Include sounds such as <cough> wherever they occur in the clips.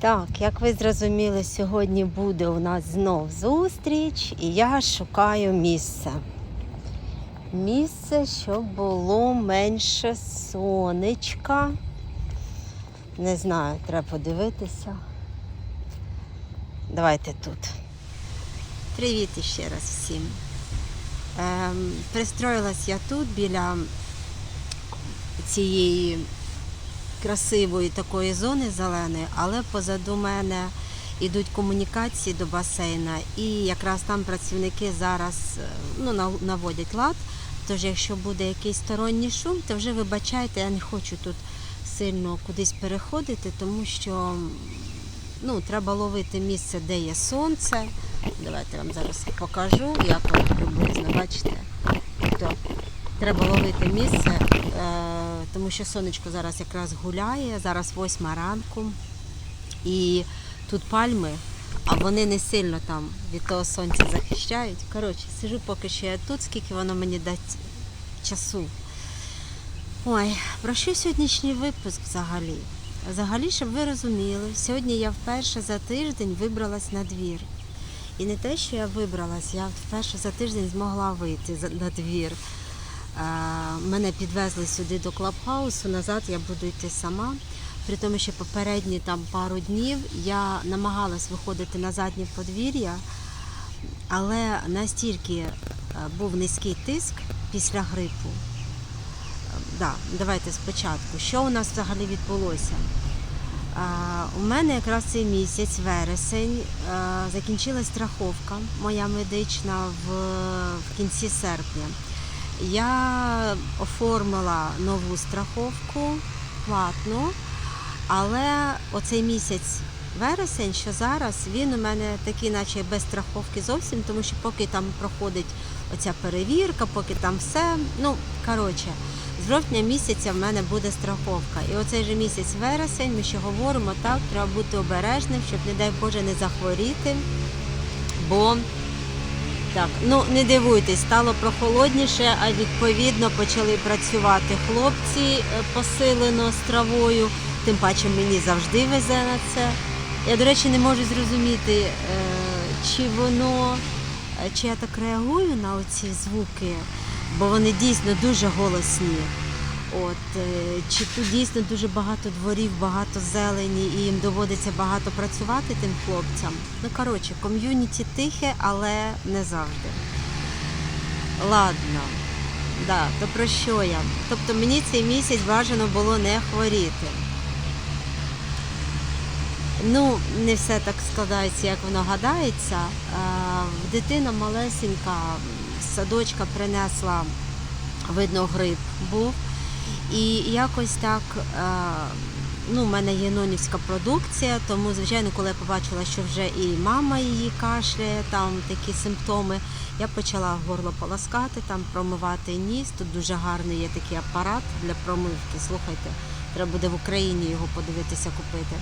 Так, як ви зрозуміли, сьогодні буде у нас знов зустріч, і я шукаю місце. Місце, щоб було менше сонечка. Не знаю, треба подивитися. Давайте тут. Привіт іще раз всім. Ем, пристроїлась я тут біля цієї красивої такої зони зеленої, але позаду мене йдуть комунікації до басейна, і якраз там працівники зараз е, ну, наводять лад. Тож, якщо буде якийсь сторонній шум, то вже вибачайте, я не хочу тут сильно кудись переходити, тому що ну, треба ловити місце, де є сонце. Давайте вам зараз покажу, як воно приблизно, бачите. Тобто треба ловити місце, е, тому що сонечко зараз якраз гуляє, зараз восьма ранку. І тут пальми, а вони не сильно там від того сонця захищають. Коротше, сижу поки що я тут, скільки воно мені дасть часу. Ой, про що сьогоднішній випуск взагалі? Взагалі, щоб ви розуміли, сьогодні я вперше за тиждень вибралась на двір. І не те, що я вибралась, я вперше за тиждень змогла вийти на двір. Е, Мене підвезли сюди до клабхаусу, назад я буду йти сама. При тому, що попередні там пару днів я намагалась виходити на заднє подвір'я, але настільки е, був низький тиск після грипу. Е, Да, давайте спочатку. Що у нас взагалі відбулося? У мене якраз цей місяць, вересень, е, закінчилась страховка моя медична в, в кінці серпня. Я оформила нову страховку платну, але оцей місяць вересень, що зараз, він у мене такий, наче без страховки зовсім, тому що поки там проходить оця перевірка, поки там все. Ну, коротше, з жовтня місяця в мене буде страховка. І оцей же місяць вересень, ми ще говоримо, так, треба бути обережним, щоб, не дай Боже, не захворіти. Бо так, ну не дивуйтесь, стало прохолодніше, а відповідно почали працювати хлопці е, посилено з травою. Тим паче мені завжди везе на це. Я, до речі, не можу зрозуміти, е, чи воно, е, чи я так реагую на оці звуки, бо вони дійсно дуже голосні. От, е, чи тут дійсно дуже багато дворів, багато зелені, і їм доводиться багато працювати тим хлопцям. Ну, коротше, ком'юніті тихе, але не завжди. Ладно, да, то про що я? Тобто мені цей місяць бажано було не хворіти. Ну, не все так складається, як воно гадається. Дитина малесенька садочка принесла, видно, грип був. І якось так, е, ну, в мене є нонівська продукція, тому, звичайно, коли я побачила, що вже і мама її кашляє, там такі симптоми, я почала горло полоскати, там промивати ніс. Тут дуже гарний є такий апарат для промивки. Слухайте, треба буде в Україні його подивитися купити.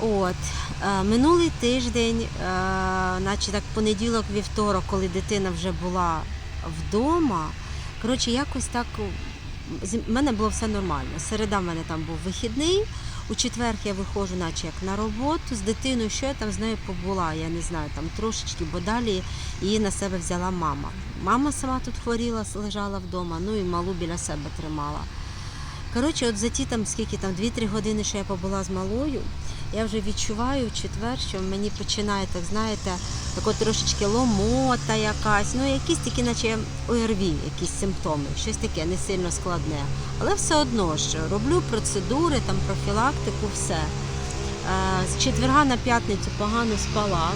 От, е, минулий тиждень, е, наче так понеділок, вівторок, коли дитина вже була вдома, коротше, якось так в мене було все нормально. Середа в мене там був вихідний. У четвер я виходжу, наче як на роботу з дитиною, що я там з нею побула, я не знаю, там трошечки, бо далі її на себе взяла мама. Мама сама тут хворіла, лежала вдома, ну і малу біля себе тримала. Коротше, от за ті там скільки там 2-3 години, що я побула з малою, я вже відчуваю в четвер, що мені починає, так знаєте, тако трошечки ломота якась, ну якісь такі, наче ОРВІ, якісь симптоми, щось таке не сильно складне. Але все одно ж роблю процедури, там профілактику, все. Е, З четверга на п'ятницю погано спала.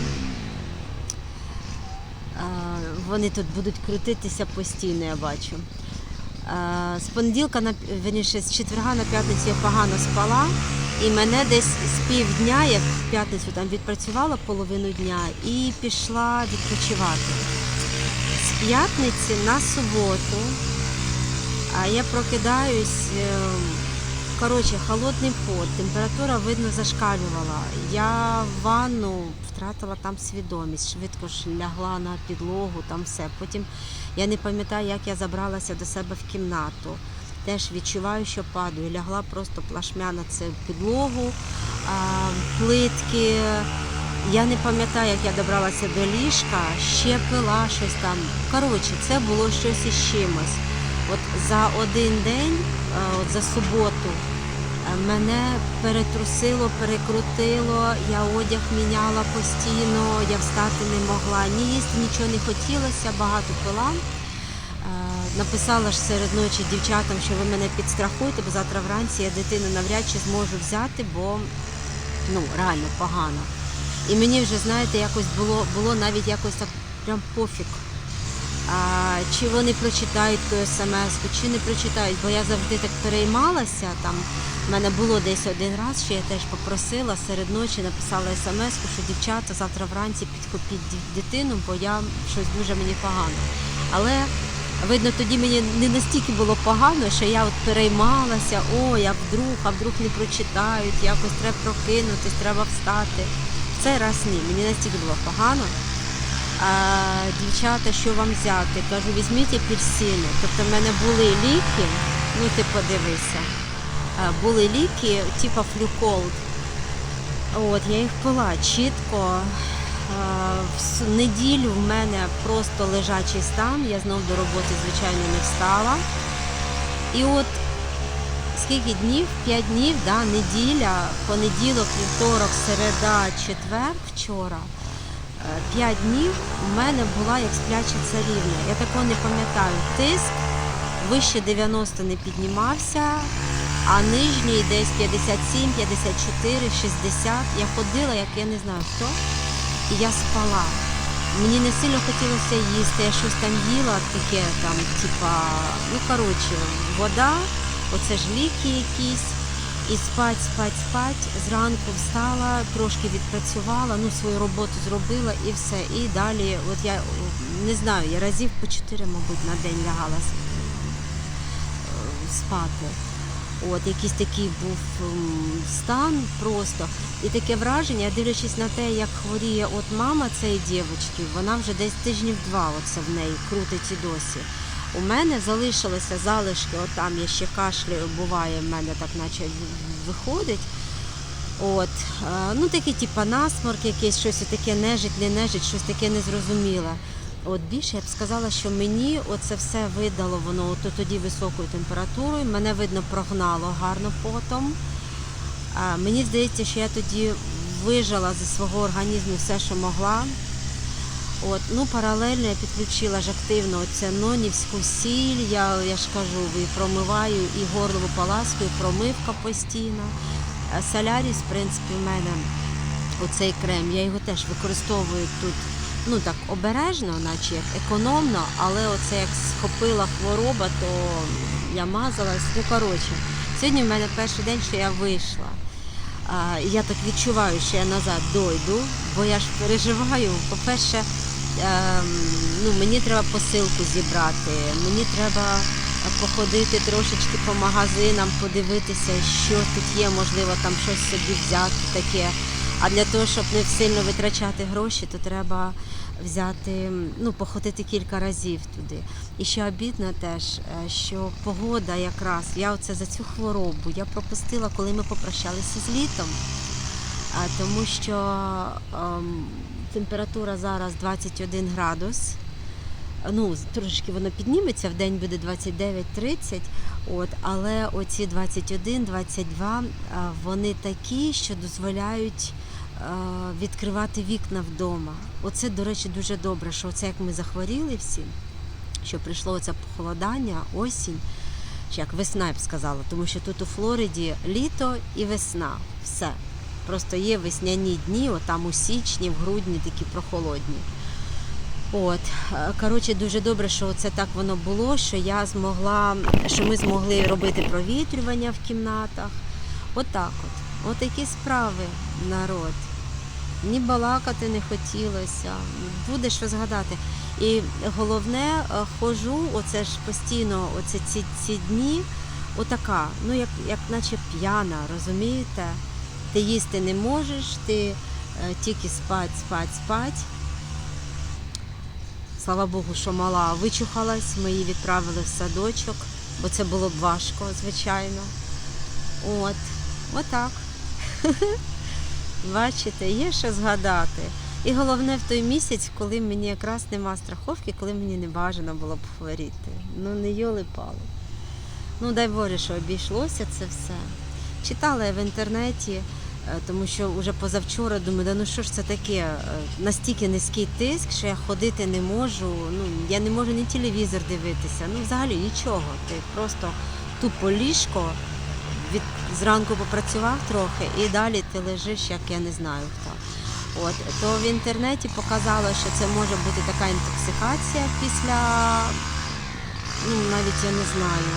Е, Вони тут будуть крутитися постійно, я бачу. Е, З понеділка на верніше, з четверга на п'ятницю я погано спала, і мене десь з півдня, я в п'ятницю там відпрацювала половину дня і пішла відпочивати. З п'ятниці на суботу а я прокидаюсь, е, коротше, холодний пот, температура видно зашкалювала. Я в ванну втратила там свідомість, швидко ж лягла на підлогу, там все. Потім я не пам'ятаю, як я забралася до себе в кімнату. Теж відчуваю, що падаю. Лягла просто плашмя на цю підлогу. плитки. Я не пам'ятаю, як я добралася до ліжка, ще пила щось там. Коротше, це було щось із чимось. От за один день, от за суботу, е, мене перетрусило, перекрутило, я одяг міняла постійно, я встати не могла, ні їсти нічого не хотілося, багато пила. Е, Написала ж серед ночі дівчатам, що ви мене підстрахуйте, бо завтра вранці я дитину навряд чи зможу взяти, бо ну, реально погано. І мені вже, знаєте, якось було, було навіть якось так прям пофіг. А, чи вони прочитають ту смс, чи не прочитають, бо я завжди так переймалася. Там в мене було десь один раз, що я теж попросила серед ночі, написала смс, що дівчата завтра вранці підхопіть дитину, бо я щось дуже мені погано. Але видно, тоді мені не настільки було погано, що я от переймалася, о, я вдруг, а вдруг не прочитають, якось треба прокинутись, треба встати. В цей раз ні, мені настільки було погано. А, дівчата, що вам взяти? Кажу, візьміть апельсини. Тобто в мене були ліки, ну ти подивися, а, були ліки, типу флюколд. От, я їх пила чітко. А, В неділю в мене просто лежачий стан, я знов до роботи, звичайно, не встала. І от скільки днів? П'ять днів, да, неділя, понеділок, вівторок, середа, четвер, вчора. Е, П'ять днів у мене була як спляча царівна. Я такого не пам'ятаю. Тиск вище 90 не піднімався, а нижній десь 57, 54, 60. Я ходила, як я не знаю хто, і я спала. Мені не сильно хотілося їсти, я щось там їла, таке там, типа, ну коротше, вода, оце ж ліки якісь. І спать, спать, спать. Зранку встала, трошки відпрацювала, ну свою роботу зробила і все. І далі, от я не знаю, я разів по чотири, мабуть, на день лягала е, спати. От якийсь такий був стан просто. І таке враження, дивлячись на те, як хворіє от мама цієї дівчинки, вона вже десь тижнів два оце в неї крутить і досі. У мене залишилися залишки, от там я ще кашляю, буває, в мене так наче виходить. От, е, ну такі, типа насморк, якийсь щось таке нежить, не нежить, щось таке незрозуміле. От більше я б сказала, що мені оце все видало воно от тоді високою температурою. Мене видно прогнало гарно потом. А, мені здається, що я тоді вижила зі свого організму все, що могла. От, ну, паралельно я підключила ж активно оце нонівську сіль. Я, я ж кажу, і промиваю і горлову паласку, і промивка постійно. Е, Соляріс, в принципі, в мене оцей крем, я його теж використовую тут ну так обережно, наче як економно, але оце як схопила хвороба, то я мазалась. Ну коротше, сьогодні в мене перший день, що я вийшла. А, я так відчуваю, що я назад дойду, бо я ж переживаю. По-перше, ем, ну, мені треба посилку зібрати, мені треба походити трошечки по магазинам, подивитися, що тут є, можливо, там щось собі взяти таке. А для того, щоб не сильно витрачати гроші, то треба взяти, ну, походити кілька разів туди. І ще обідно теж, е, що погода якраз, я оце за цю хворобу я пропустила, коли ми попрощалися з літом, тому що ем, температура зараз 21 градус. Ну, трошечки воно підніметься, в день буде 29-30, от, але оці 21-22, вони такі, що дозволяють е, відкривати вікна вдома. Оце, до речі, дуже добре, що оце як ми захворіли всі, що прийшло це похолодання, осінь, чи як весна я б сказала, тому що тут у Флориді літо і весна. Все. Просто є весняні дні, отам у січні, в грудні такі прохолодні. От, е, коротше, дуже добре, що це так воно було, що я змогла, що ми змогли робити провітрювання в кімнатах. Отак от. От такі справи, народ. Ні балакати не хотілося, буде що згадати. І головне, е, хожу, оце ж постійно, оце ці, ці дні, отака, ну як, як наче п'яна, розумієте? Ти їсти не можеш, ти е, тільки спать, спать, спать. Слава Богу, що мала вичухалась, ми її відправили в садочок, бо це було б важко, звичайно. От, отак. <laughs> Бачите, є що згадати. І головне в той місяць, коли мені якраз нема страховки, коли мені не бажано було б хворіти. Ну не йоли пали. Ну дай Боже, що обійшлося це все. Читала я в інтернеті, е, тому що вже позавчора думаю, да ну що ж це таке? Е, Настільки низький тиск, що я ходити не можу. Ну я не можу ні телевізор дивитися, ну взагалі нічого. Ти просто тупо ліжко зранку попрацював трохи і далі ти лежиш, як я не знаю хто. От то в інтернеті показало, що це може бути така інтоксикація після, ну навіть я не знаю.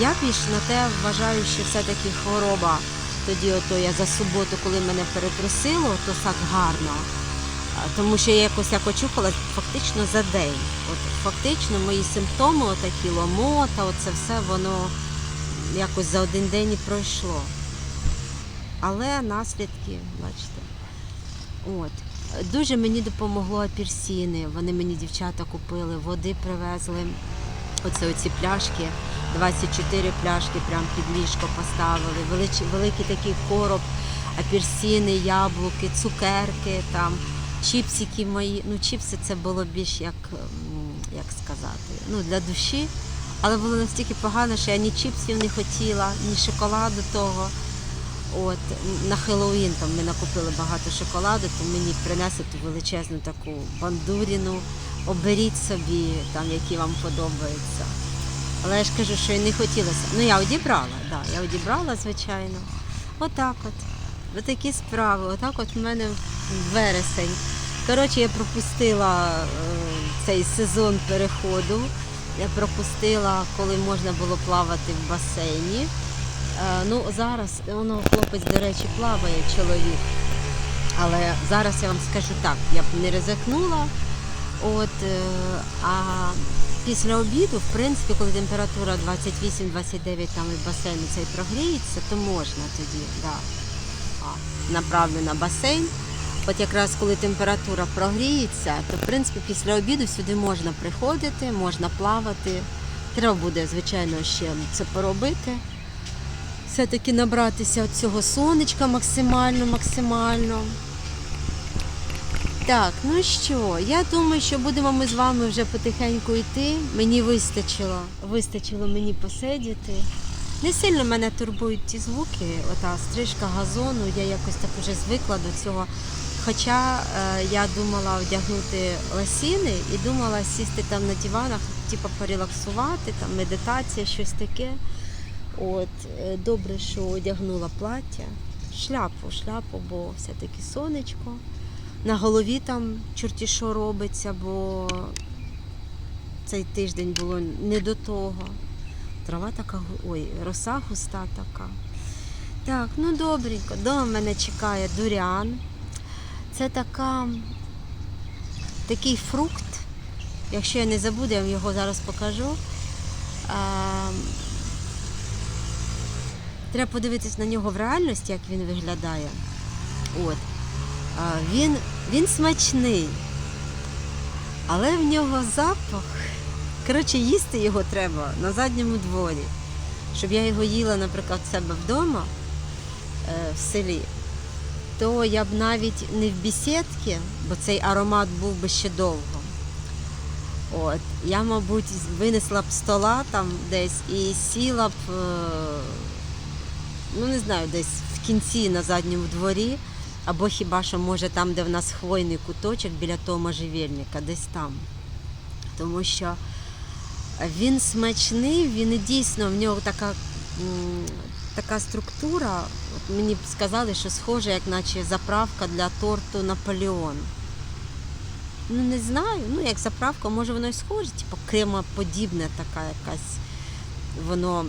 Я більш на те вважаю, що все-таки хвороба. Тоді ото я за суботу, коли мене перетрусило, то так гарно. Тому що я якось як очухала фактично за день. От фактично мої симптоми, отакі ломота, оце все воно якось за один день і пройшло. Але наслідки, бачите. От. Дуже мені допомогло апельсини. Вони мені дівчата купили, води привезли. Оце оці пляшки, 24 пляшки прямо під ліжко поставили. Велич, великий такий короб, апельсини, яблуки, цукерки, там, чіпсики мої. Ну, чіпси це було більш як, як сказати, ну, для душі. Але було настільки погано, що я ні чіпсів не хотіла, ні шоколаду того. От на Хеллоуін там ми накупили багато шоколаду, то мені принесли ту величезну таку бандуріну. Оберіть собі там, які вам подобаються. Але я ж кажу, що і не хотілося. Ну я одібрала, да, я одібрала, звичайно. Отак от. Ось такі справи. Отак от в мене вересень. Коротше, я пропустила е, цей сезон переходу. Я пропустила, коли можна було плавати в басейні. Е, Ну, зараз воно хлопець, до речі, плаває чоловік. Але зараз я вам скажу так, я б не ризикнула. От, е, а після обіду, в принципі, коли температура 28-29 там і басейн цей прогріється, то можна тоді, да. Направлю на басейн. От якраз коли температура прогріється, то в принципі після обіду сюди можна приходити, можна плавати. Треба буде, звичайно, ще це поробити. Все-таки набратися цього сонечка максимально, максимально. Так, ну що, я думаю, що будемо ми з вами вже потихеньку йти. Мені вистачило, вистачило мені посидіти. Не сильно мене турбують ті звуки, ота стрижка газону, я якось так вже звикла до цього. Хоча е, я думала одягнути ласіни і думала сісти там на диванах, типу порелаксувати, там медитація, щось таке. От, е, добре, що одягнула плаття, шляпу, шляпу, бо все-таки сонечко. На голові там чорті що робиться, бо цей тиждень було не до того. Трава така, ой, роса густа така. Так, ну добренько. Дома мене чекає дурян. Це така, такий фрукт. Якщо я не забуду, я вам його зараз покажу. А, треба подивитись на нього в реальності, як він виглядає. От. А, він, він смачний, але в нього запах. Коротше, їсти його треба на задньому дворі. Щоб я його їла, наприклад, в себе вдома е, в селі, то я б навіть не в бісідці, бо цей аромат був би ще довго. От. Я, мабуть, винесла б стола там десь і сіла б, е, ну не знаю, десь в кінці на задньому дворі, або хіба що може там, де в нас хвойний куточок біля того можжевельника, десь там. Тому що він смачний, він і дійсно в нього така, така структура. Мені б сказали, що схоже, як наче заправка для торту Наполеон. Ну не знаю, ну як заправка, може воно і схоже, типу кремоподібне така якась, воно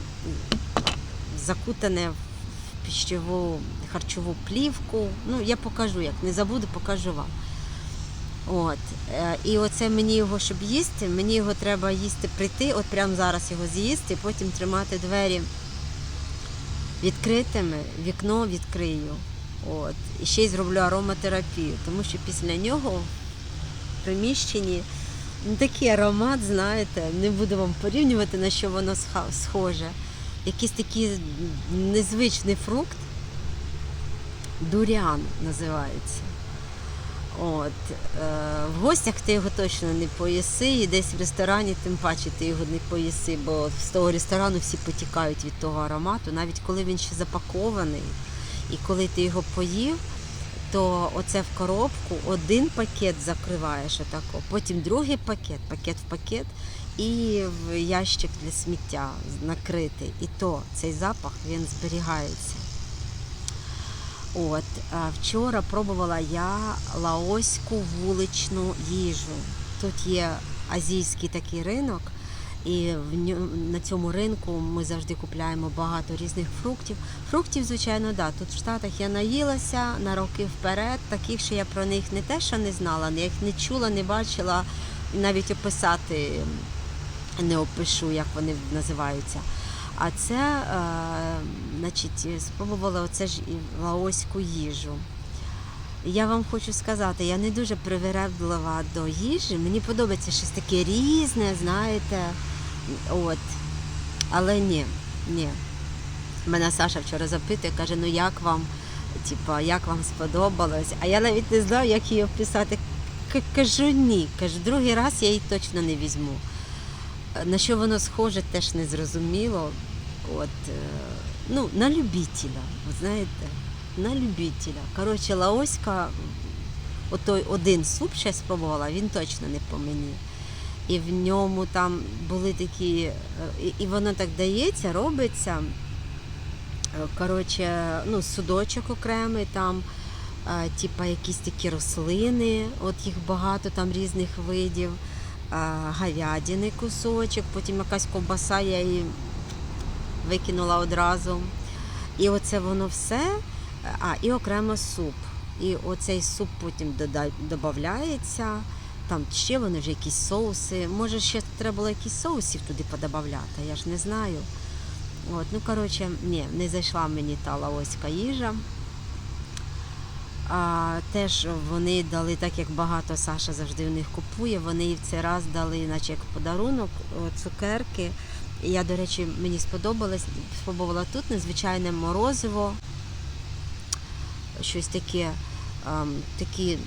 закутане в пищову харчову плівку. Ну, я покажу, як не забуду, покажу вам. От. е, І оце мені його, щоб їсти, мені його треба їсти прийти, от прямо зараз його з'їсти, потім тримати двері відкритими, вікно відкрию. От. І ще й зроблю ароматерапію, тому що після нього в приміщенні ну, такий аромат, знаєте, не буду вам порівнювати, на що воно схоже. Якийсь такий незвичний фрукт. Дурян називається. От, е, в гостях ти його точно не поїси, і десь в ресторані, тим паче ти його не поїси, бо з того ресторану всі потікають від того аромату, навіть коли він ще запакований, і коли ти його поїв, то оце в коробку один пакет закриваєш отако, потім другий пакет, пакет в пакет, і в ящик для сміття накритий. І то цей запах він зберігається. От вчора пробувала я лаоську вуличну їжу. Тут є азійський такий ринок, і в ньо- на цьому ринку ми завжди купляємо багато різних фруктів. Фруктів, звичайно, да. Тут в Штатах я наїлася на роки вперед, таких, що я про них не те, що не знала, я їх не чула, не бачила, навіть описати не опишу, як вони називаються. А це, е, значить, спробувала оце ж лаоську їжу. Я вам хочу сказати, я не дуже привередлива до їжі. Мені подобається щось таке різне, знаєте. От. Але ні, ні. Мене Саша вчора запитує, каже, ну як вам, типа, як вам сподобалось? А я навіть не знаю, як її описати. Кажу ні. Кажу, другий раз я її точно не візьму. На що воно схоже, теж не зрозуміло. От, е, ну, на любителя, ви знаєте, на любителя. Коротше, лаоська, отой один суп ще спробувала, він точно не по мені. І в ньому там були такі, е, і- воно так дається, робиться. Е, Коротше, ну, судочок окремий, там, типа якісь такі рослини, от їх багато там різних видів, говядини кусочок, потім якась ковбаса, я її викинула одразу. І оце воно все, а, і окремо суп. І оцей суп потім додається. Там ще вони вже якісь соуси. Може, ще треба було якісь соусів туди подобавляти, я ж не знаю. От, ну, коротше, ні, не зайшла мені та лаоська їжа. А, теж вони дали, так як багато Саша завжди у них купує, вони в цей раз дали, наче як подарунок, цукерки. Я, до речі, мені сподобалось, спробувала тут незвичайне морозиво, щось таке, ем, такі,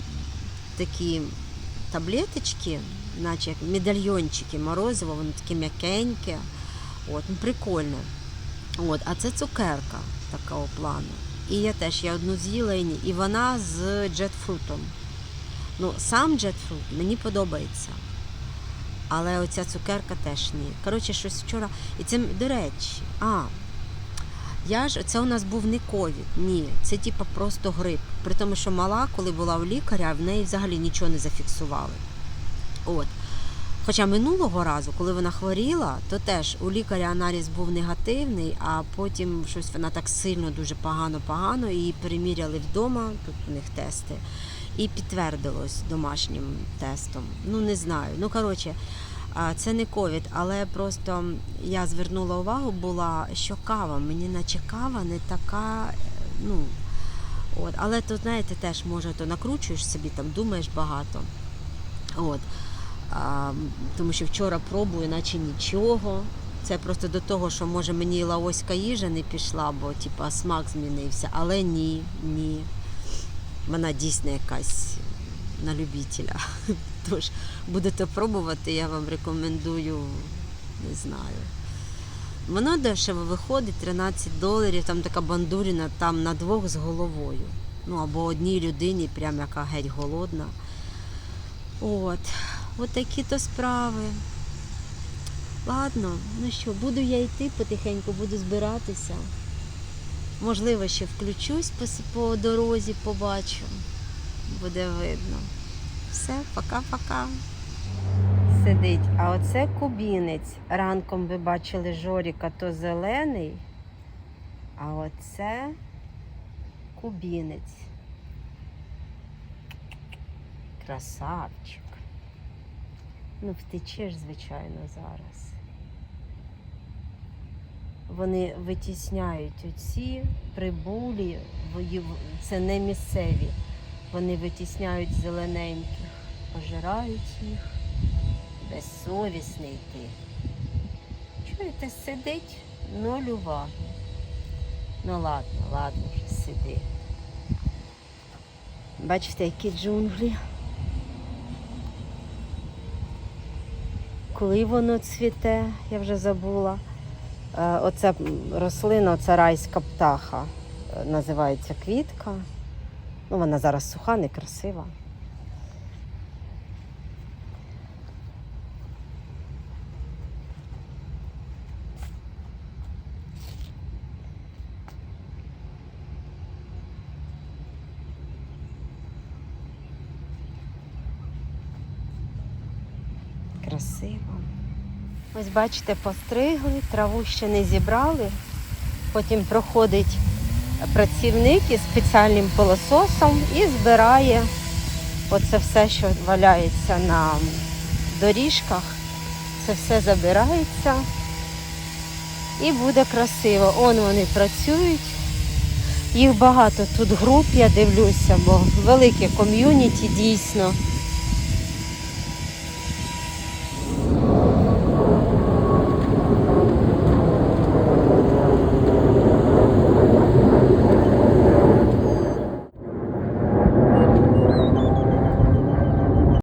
такі таблеточки, наче як медальйончики морозиво, воно таке м'якеньке. От, прикольне. От, а це цукерка такого плану. І я теж я одну з'їла і. Вона з джетфрутом. Ну, сам джетфрут мені подобається. Але оця цукерка теж ні. Коротше, щось вчора. І це, до речі, а, я ж, це у нас був не ковід, ні. Це типа просто грип. При тому, що мала, коли була у лікаря, в неї взагалі нічого не зафіксували. От. Хоча минулого разу, коли вона хворіла, то теж у лікаря аналіз був негативний, а потім щось вона так сильно, дуже погано-погано, її переміряли вдома, тут у них тести, і підтвердилось домашнім тестом. Ну, не знаю. Ну, коротше, це не ковід, але просто я звернула увагу, була, що кава, мені наче кава не така, ну, от, але тут, знаєте, теж може то накручуєш собі, там думаєш багато. От. А, тому що вчора пробую, наче нічого. Це просто до того, що може мені лаоська їжа не пішла, бо типа смак змінився. Але ні, ні. Вона дійсно якась на любителя. <laughs> Тож будете пробувати, я вам рекомендую, не знаю. Воно дешево виходить 13 доларів, там така бандуріна, там на двох з головою. Ну або одній людині, прям яка геть голодна. От. От такі то справи. Ладно, ну що, буду я йти потихеньку, буду збиратися. Можливо, ще включусь по, по дорозі, побачу. Буде видно. Все, пока-пока. Сидить. А оце кубінець. Ранком ви бачили Жоріка, то зелений. А оце кубінець. Красавчик. Ну, втечеш, звичайно, зараз. Вони витісняють оці прибулі, це не місцеві. Вони витісняють зелененьких, пожирають їх. Безсовісний ти. Чуєте, сидить ноль уваги. Ну ладно, ладно сиди. Бачите, які джунглі. Коли воно цвіте, я вже забула. Е, Оця рослина, це райська птаха. Е, Називається квітка. Ну, вона зараз суха, некрасива. Красиво. Ось бачите, постригли, траву ще не зібрали. Потім проходить працівник із спеціальним пилососом і збирає оце все, що валяється на доріжках. Це все забирається і буде красиво. Он вони працюють. Їх багато тут груп, я дивлюся, бо велике ком'юніті дійсно.